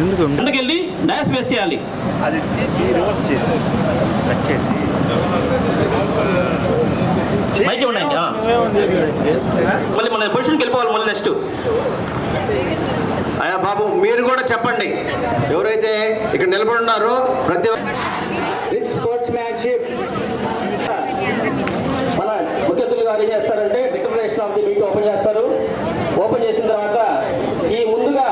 ఎందుకు? ముందుకెళ్ళి డాష్ వేసేయాలి. అది తీసి రివర్స్ చేసి కట్ చేసి. మైక్ ఇవ్వండి ఆ. మళ్ళీ మన పొజిషన్కి వెళ్ళిపోవాలి మళ్ళీ నెక్స్ట్ అయ్యా బాబు మీరు కూడా చెప్పండి. ఎవరైతే ఇక్కడ నిలబడి ఉన్నారో ప్రతి స్పోర్ట్స్ మ్యాన్షిప్ మన ముఖ్య అతిథులు గారు ఏం గేట్ ఓపెన్ చేస్తారు. ఓపెన్ చేసిన తర్వాత ఈ ముందుగా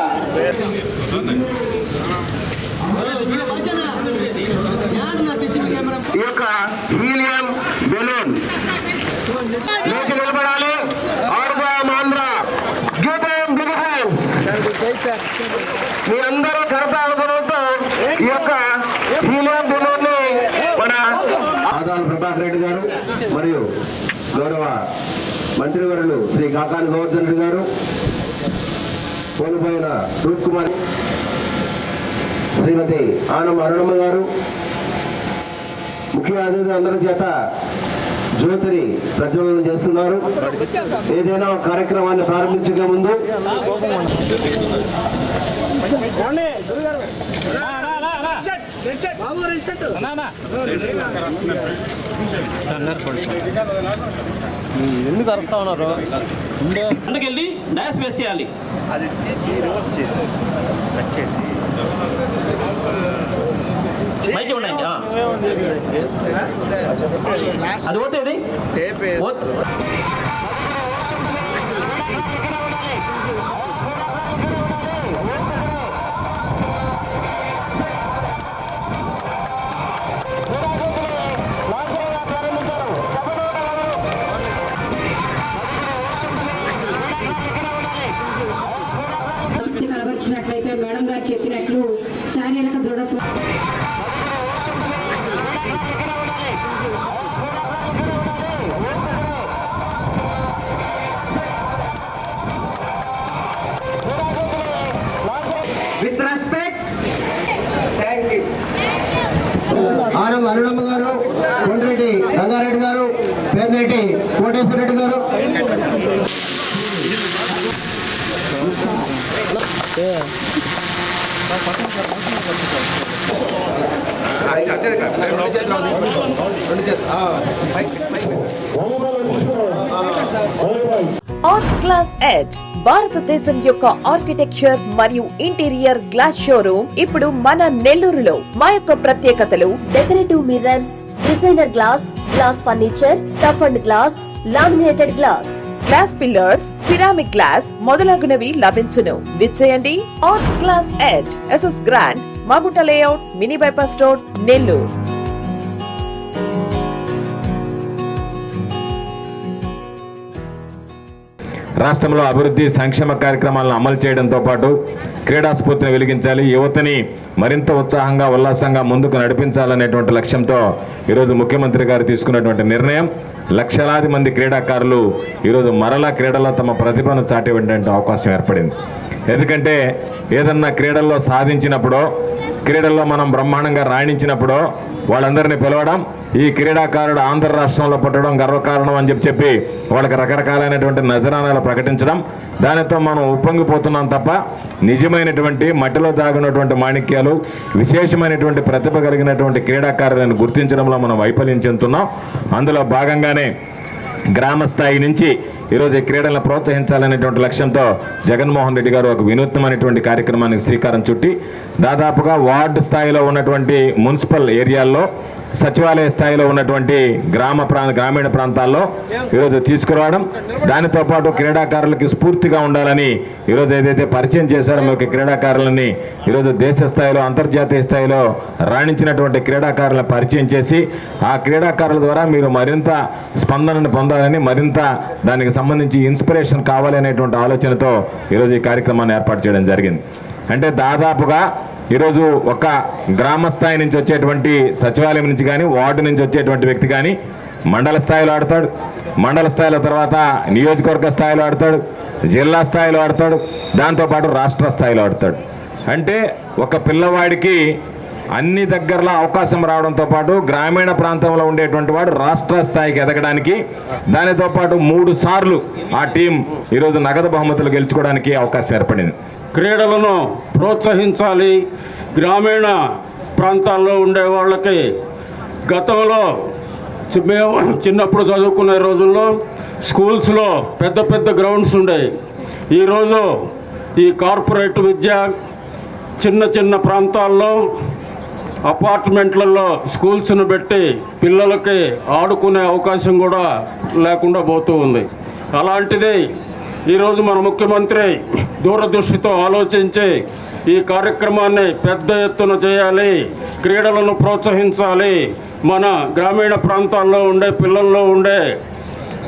ఈ యొక్క హీలియం బెలూన్ లేచి నిలబడాలి. ఆంధ్ర మీ అందరూ కరతాళతో ఈ యొక్క హీలియం బెలూన్ని మన ఆదాలు ప్రభాకర్ రెడ్డి గారు మరియు గౌరవ మంత్రివర్యులు శ్రీ కాకాని గోవర్ధన్ రెడ్డి గారు కోల్పోయిన రూప్ కుమార్ శ్రీమతి ఆనం అరుణమ్మ గారు ముఖ్య అతిథి అందరి చేత జ్యోతిని ప్రజ్వలన చేస్తున్నారు. ఏదైనా ఒక కార్యక్రమాన్ని ప్రారంభించక ముందు ఎందుకు అరుస్తా ఉన్నారు? ముందుకెళ్ళి డాష్ వేసేయాలి అది తీసి రివర్స్ చేసి కట్ చేసి. మైక్ ఇవ్వండి ఆ. అది పోతే ఇది టేప్ చూసినట్లయితే మేడం గారు చెప్పినట్లు శారీరక దృఢత్వం with respect thank you Anam Arunamma garu Kondreddy Rangareddy గారు పేర్రెడ్డి కోటేశ్వర రెడ్డి గారు. ఆర్ట్ క్లాస్ ఎడ్ భారతదేశం యొక్క ఆర్కిటెక్చర్ మరియు ఇంటీరియర్ గ్లాస్ షోరూమ్ ఇప్పుడు మన నెల్లూరులో. మా యొక్క ప్రత్యేకతలు decorative mirrors designer glass glass furniture tough and glass laminated glass glass pillars ceramic glass మొదలగునవి లభించును. విచ్చేయండి. ఆర్ట్ క్లాస్ ఎడ్ SS grand Magunta layout mini bypass road Nellore రాష్ట్రంలో అభివృద్ధి సంక్షేమ కార్యక్రమాలను అమలు చేయడంతో పాటు క్రీడా స్ఫూర్తిని వెలిగించాలి. యువతని మరింత ఉత్సాహంగా ఉల్లాసంగా ముందుకు నడిపించాలనేటువంటి లక్ష్యంతో ఈరోజు ముఖ్యమంత్రి గారు తీసుకున్నటువంటి నిర్ణయం. లక్షలాది మంది క్రీడాకారులు ఈరోజు మరలా క్రీడలో తమ ప్రతిభను చాటేటువంటి అవకాశం ఏర్పడింది. ఎందుకంటే ఏదన్నా క్రీడల్లో సాధించినప్పుడో క్రీడల్లో మనం బ్రహ్మాండంగా రాణించినప్పుడో వాళ్ళందరినీ పిలవడం ఈ క్రీడాకారుడు ఆంధ్ర రాష్ట్రంలో పుట్టడం గర్వకారణం అని చెప్పి చెప్పి వాళ్ళకి రకరకాలైనటువంటి నజరానాలు ప్రకటించడం దానితో మనం ఉప్పొంగిపోతున్నాం తప్ప నిజమైనటువంటి మట్టిలో దాగినటువంటి మాణిక్యాలు విశేషమైనటువంటి ప్రతిభ కలిగినటువంటి క్రీడాకారులను గుర్తించడంలో మనం వైఫల్యం చెందుతున్నాం. అందులో భాగంగానే గ్రామ స్థాయి నుంచి ఈరోజు ఈ క్రీడలను ప్రోత్సహించాలనేటువంటి లక్ష్యంతో జగన్మోహన్ రెడ్డి గారు ఒక వినూత్నమైనటువంటి కార్యక్రమానికి శ్రీకారం చుట్టి దాదాపుగా వార్డు స్థాయిలో ఉన్నటువంటి మున్సిపల్ ఏరియాల్లో సచివాలయ స్థాయిలో ఉన్నటువంటి గ్రామ ప్రా గ్రామీణ ప్రాంతాల్లో ఈరోజు తీసుకురావడం దానితో పాటు క్రీడాకారులకి స్ఫూర్తిగా ఉండాలని ఈరోజు ఏదైతే పరిచయం చేశారో మీకు క్రీడాకారులని ఈరోజు దేశ స్థాయిలో అంతర్జాతీయ స్థాయిలో రాణించినటువంటి క్రీడాకారులను పరిచయం చేసి ఆ క్రీడాకారుల ద్వారా మీరు మరింత స్పందనను పొంద పొందాలని మరింత దానికి సంబంధించి ఇన్స్పిరేషన్ కావాలి అనేటువంటి ఆలోచనతో ఈరోజు ఈ కార్యక్రమాన్ని ఏర్పాటు చేయడం జరిగింది. అంటే దాదాపుగా ఈరోజు ఒక గ్రామ స్థాయి నుంచి వచ్చేటువంటి సచివాలయం నుంచి కానీ వార్డు నుంచి వచ్చేటువంటి వ్యక్తి కానీ మండల స్థాయిలో ఆడతాడు. మండల స్థాయిలో తర్వాత నియోజకవర్గ స్థాయిలో ఆడతాడు జిల్లా స్థాయిలో ఆడతాడు దాంతోపాటు రాష్ట్ర స్థాయిలో ఆడతాడు. అంటే ఒక పిల్లవాడికి అన్ని దగ్గరలో అవకాశం రావడంతో పాటు గ్రామీణ ప్రాంతంలో ఉండేటువంటి వాడు రాష్ట్ర స్థాయికి ఎదగడానికి దానితో పాటు మూడు సార్లు ఆ టీం ఈరోజు నగదు బహుమతులు గెలుచుకోవడానికి అవకాశం ఏర్పడింది. క్రీడలను ప్రోత్సహించాలి. గ్రామీణ ప్రాంతాల్లో ఉండే వాళ్ళకి గతంలో మేము చిన్నప్పుడు చదువుకునే రోజుల్లో స్కూల్స్లో పెద్ద పెద్ద గ్రౌండ్స్ ఉండేవి. ఈరోజు ఈ కార్పొరేట్ విద్య చిన్న చిన్న ప్రాంతాల్లో అపార్ట్మెంట్లలో స్కూల్స్ను పెట్టి పిల్లలకి ఆడుకునే అవకాశం కూడా లేకుండా పోతూ ఉంది. అలాంటిది ఈరోజు మన ముఖ్యమంత్రి దూరదృష్టితో ఆలోచించి ఈ కార్యక్రమాన్ని పెద్ద ఎత్తున చేయాలి క్రీడలను ప్రోత్సహించాలి. మన గ్రామీణ ప్రాంతాల్లో ఉండే పిల్లల్లో ఉండే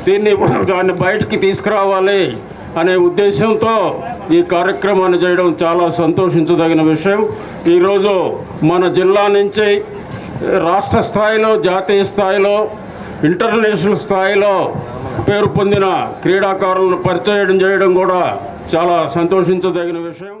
దీన్ని దాన్ని బయటికి తీసుకురావాలి. అనే ఉద్దేశంతో ఈ కార్యక్రమాన్ని చేయడం చాలా సంతోషించదగిన విషయం. ఈరోజు మన జిల్లా నుంచి రాష్ట్ర స్థాయిలో జాతీయ స్థాయిలో ఇంటర్నేషనల్ స్థాయిలో పేరు పొందిన క్రీడాకారులను పరిచయం చేయడం కూడా చాలా సంతోషించదగిన విషయం.